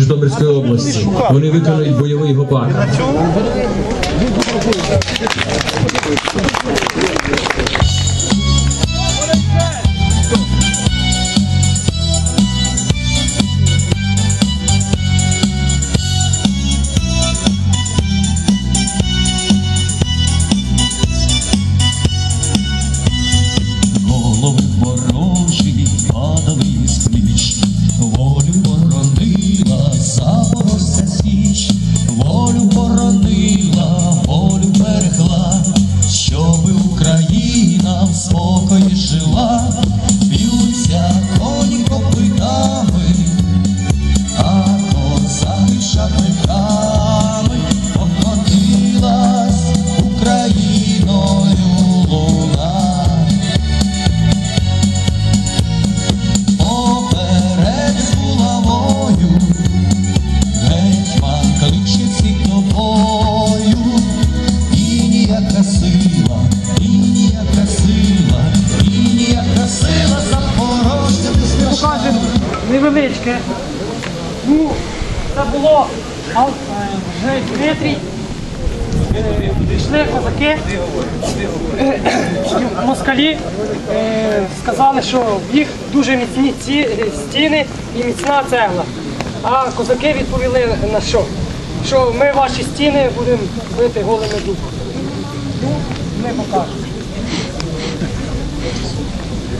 Житомирської області. Вони виконують бойовий гопак. Невеличке. Ну, це було а, вже Дмитрій. Е, Прийшли козаки, Е, москалі е, сказали, що в їх дуже міцні ці стіни і міцна цегла. А козаки відповіли на що? Що ми ваші стіни будемо бити голими дубами. Ну, ми покажемо.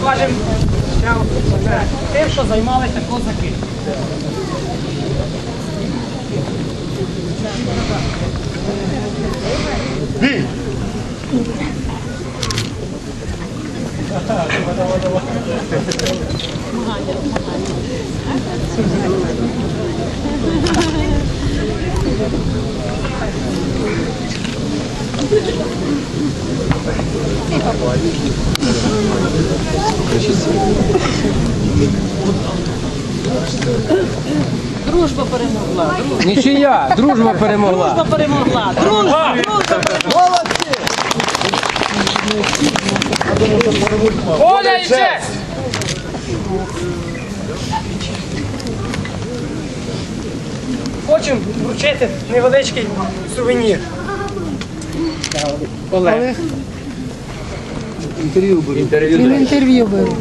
Покажемо тим, що займалися козаки. Дружба перемогла. Нічия, дружба перемогла. Дружба перемогла. Дружба, дружба перемогла. Воля і йде! Хочемо вручити невеличкий сувенір. Олег. Він інтерв'ю беруть.